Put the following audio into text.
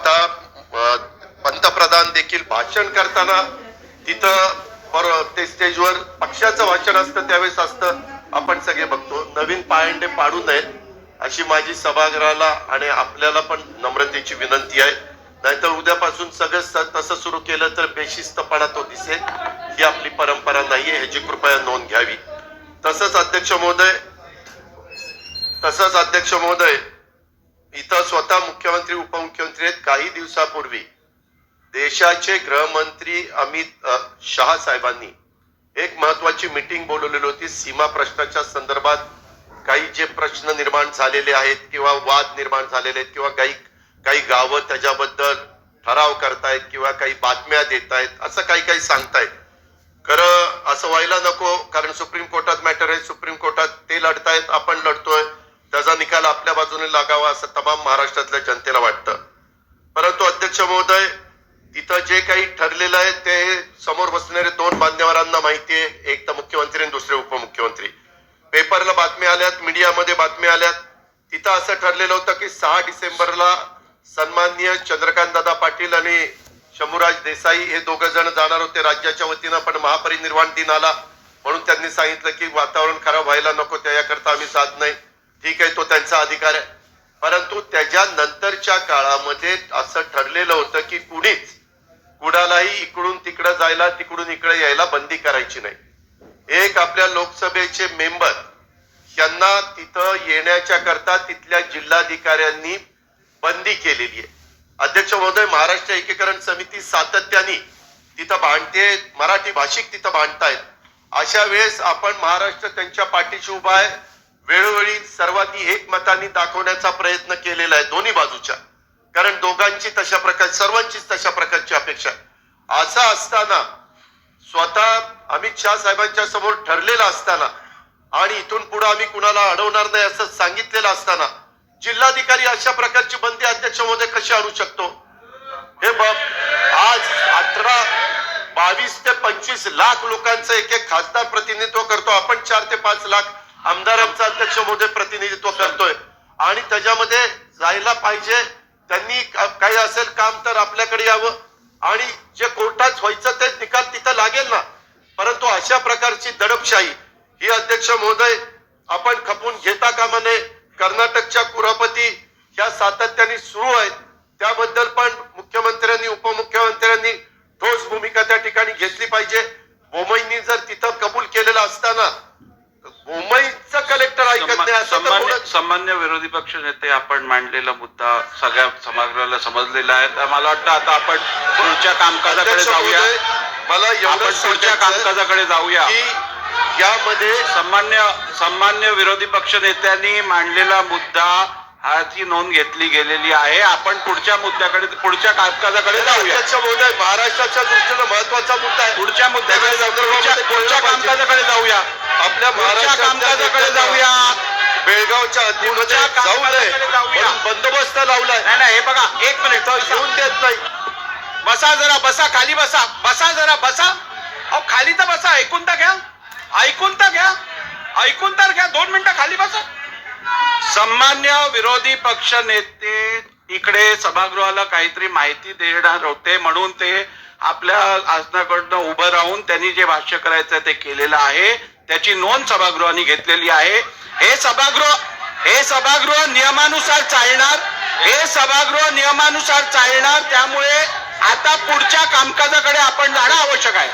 आता पंतप्रधान देखील भाषण करताना तिथं ते स्टेजवर पक्षाचं भाषण असतं त्यावेळेस असतं. आपण सगळे बघतो. नवीन पायंडे पाडू नयेत अशी माझी सभागृहाला आणि आपल्याला पण नम्रतेची विनंती आहे. नाहीतर उद्यापासून सगळं तसं सुरू केलं तर बेशिस्तपणा तो दिसेल. ही आपली परंपरा नाहीये ह्याची कृपया नोंद घ्यावी. तसंच अध्यक्ष महोदय तसंच अध्यक्ष महोदय इथं स्वतः मुख्यमंत्री उपमुख्यमंत्री आहेत काही दिवसापूर्वी. देशाचे गृहमंत्री अमित शहा साहेबांनी एक महत्वाची मीटिंग बोलवलेली होती. सीमा प्रश्नाच्या संदर्भात काही जे प्रश्न निर्माण झालेले आहेत किंवा वाद निर्माण झालेले आहेत किंवा काही काही गावं त्याच्याबद्दल ठराव करतायत किंवा काही बातम्या देत आहेत असं काही काही सांगतायत. खरं असं व्हायला नको कारण सुप्रीम कोर्टात मॅटर आहे. सुप्रीम कोर्टात ते लढतायत आपण लढतोय. त्याचा निकाल आपल्या बाजूने लागावा असं तमाम महाराष्ट्रातल्या जनतेला वाटतं. परंतु अध्यक्ष महोदय तिथं जे काही ठरलेलं आहे ते समोर बसणारे दोन मान्यवरांना माहिती आहे. एक तर मुख्यमंत्री आणि दुसरे उपमुख्यमंत्री. पेपरला बातम्या आल्यात मीडियामध्ये बातम्या आल्यात. तिथं असं ठरलेलं होतं की सहा डिसेंबरला सन्माननीय चंद्रकांत दादा पाटील आणि शंभूराज देसाई हे दोघ जण जाणार होते. राज्याच्या वतीनं पण महापरिनिर्वाण दिन आला. म्हणून त्यांनी सांगितलं की वातावरण खराब व्हायला नको त्याकरता आम्ही जात नाही. ठीक आहे तो त्यांचा अधिकार आहे. परंतु त्याच्या नंतरच्या काळामध्ये असं ठरलेलं होतं की कुणीच कुणालाही इकडून तिकडं जायला तिकडून इकडे यायला बंदी करायची नाही. एक आपल्या लोकसभेचे मेंबर यांना तिथं येण्याच्या करता तिथल्या जिल्हाधिकाऱ्यांनी बंदी केलेली आहे. अध्यक्ष महोदय महाराष्ट्र एकीकरण समिती सातत्याने तिथं भांडते मराठी भाषिक तिथं भांडतायत अशा वेळेस आपण महाराष्ट्र त्यांच्या पाठीशी उभा आहे. वेळोवेळी सर्वांनी एकमताने दाखवण्याचा प्रयत्न केलेला आहे दोन्ही बाजूच्या. कारण दोघांची तशा प्रकार सर्वांचीच तशा प्रकारची अपेक्षा. असं असताना स्वतः अमित शहा साहेबांच्या समोर ठरलेलं असताना आणि इथून पुढे आम्ही कुणाला अडवणार नाही असं सांगितलेलं असताना जिल्हाधिकारी अशा प्रकारची बंदी अध्यक्ष महोदय कशी आणू शकतो? हे बघ आज अठरा बावीस ते पंचवीस लाख लोकांचं एक एक खासदार प्रतिनिधित्व करतो. आपण चार ते पाच लाख आमदार आमचा अध्यक्ष महोदय प्रतिनिधित्व करतोय. आणि त्याच्यामध्ये जायला पाहिजे त्यांनी काही असेल काम तर आपल्याकडे यावं. आणि जे कोर्टात व्हायचं ते निकाल तिथं लागेल ना. परंतु अशा प्रकारची दडपशाही ही अध्यक्ष महोदय आपण खपून घेता कामा नये. कर्नाटकच्या कुरापती ह्या सातत्याने सुरू आहेत. त्याबद्दल पण मुख्यमंत्र्यांनी उपमुख्यमंत्र्यांनी ठोस भूमिका त्या ठिकाणी घेतली पाहिजे बोमईंनी जर तिथं कबूल केलेलं असताना बोमईचं कलेक्टर ऐकत नाही सन्मान्य विरोधी पक्ष नेते आपण मांडलेला मुद्दा सगळ्या समाजाला समजलेला आहे. तर मला वाटतं आता आपण पुढच्या कामकाजाकडे जाऊया. मला आपण एवढं पुढच्या कामकाजाकडे जाऊया. यामध्ये सन्मान्य सन्मान्य विरोधी पक्ष नेत्यांनी मांडलेला मुद्दा हा ती नोंद घेतली गेलेली आहे. आपण पुढच्या मुद्द्याकडे पुढच्या कामकाजाकडे जाऊया. महाराष्ट्राच्या दृष्टीनं महत्त्वाचा मुद्दा आहे. पुढच्या मुद्द्याकडे जाऊ पुढच्या. कामकाजाकडे जाऊया. आपल्या जाऊया बेळगावच्या हद्दीमध्ये जाऊ नये. म्हणून बंदोबस्त लावलाय. नाही नाही हे बघा एक मिनिट. येऊन देत नाही. बसा जरा बसा खाली बसा. बसा जरा बसा. अहो खाली तर बसा ऐकून तर घ्या. ऐकून तर घ्या. ऐकून तर घ्या. दोन मिनिटं खाली बसा. सन्मान्य विरोधी पक्ष नेते इकडे सभागृहाला काहीतरी माहिती देणार होते म्हणून ते आपल्या आसनाकडनं उभं राहून त्यांनी जे भाष्य करायचं ते केलेलं आहे. त्याची नोंद सभागृहाने घेतलेली आहे. हे सभागृह हे सभागृह नियमानुसार चालणार हे सभागृह नियमानुसार चालणार त्यामुळे आता पुढच्या कामकाजाकडे आपण जाणं आवश्यक आहे.